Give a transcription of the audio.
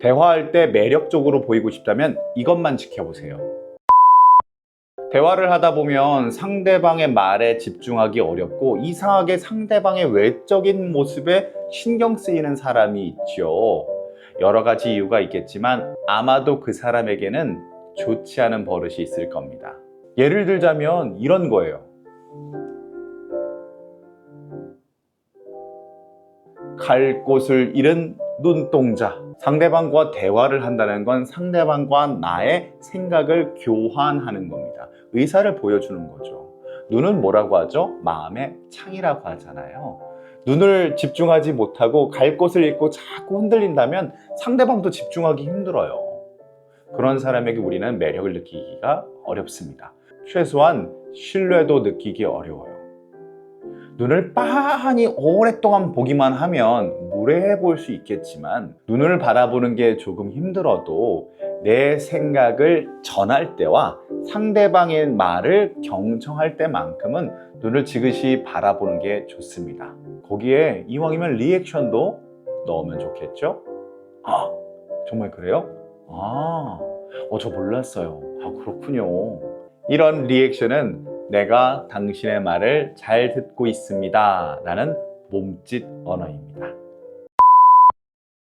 대화할 때 매력적으로 보이고 싶다면 이것만 지켜보세요. 대화를 하다 보면 상대방의 말에 집중하기 어렵고 이상하게 상대방의 외적인 모습에 신경 쓰이는 사람이 있죠. 여러 가지 이유가 있겠지만 아마도 그 사람에게는 좋지 않은 버릇이 있을 겁니다. 예를 들자면 이런 거예요. 갈 곳을 잃은 눈동자. 상대방과 대화를 한다는 건 상대방과 나의 생각을 교환하는 겁니다. 의사를 보여주는 거죠. 눈은 뭐라고 하죠? 마음의 창이라고 하잖아요. 눈을 집중하지 못하고 갈 곳을 잃고 자꾸 흔들린다면 상대방도 집중하기 힘들어요. 그런 사람에게 우리는 매력을 느끼기가 어렵습니다. 최소한 신뢰도 느끼기 어려워요. 눈을 빤히 오랫동안 보기만 하면 무례해 보일 수 있겠지만 눈을 바라보는 게 조금 힘들어도 내 생각을 전할 때와 상대방의 말을 경청할 때만큼은 눈을 지그시 바라보는 게 좋습니다. 거기에 이왕이면 리액션도 넣으면 좋겠죠? 아, 정말 그래요? 아, 어, 저 몰랐어요. 아, 그렇군요. 이런 리액션은 내가 당신의 말을 잘 듣고 있습니다. 라는 몸짓 언어입니다.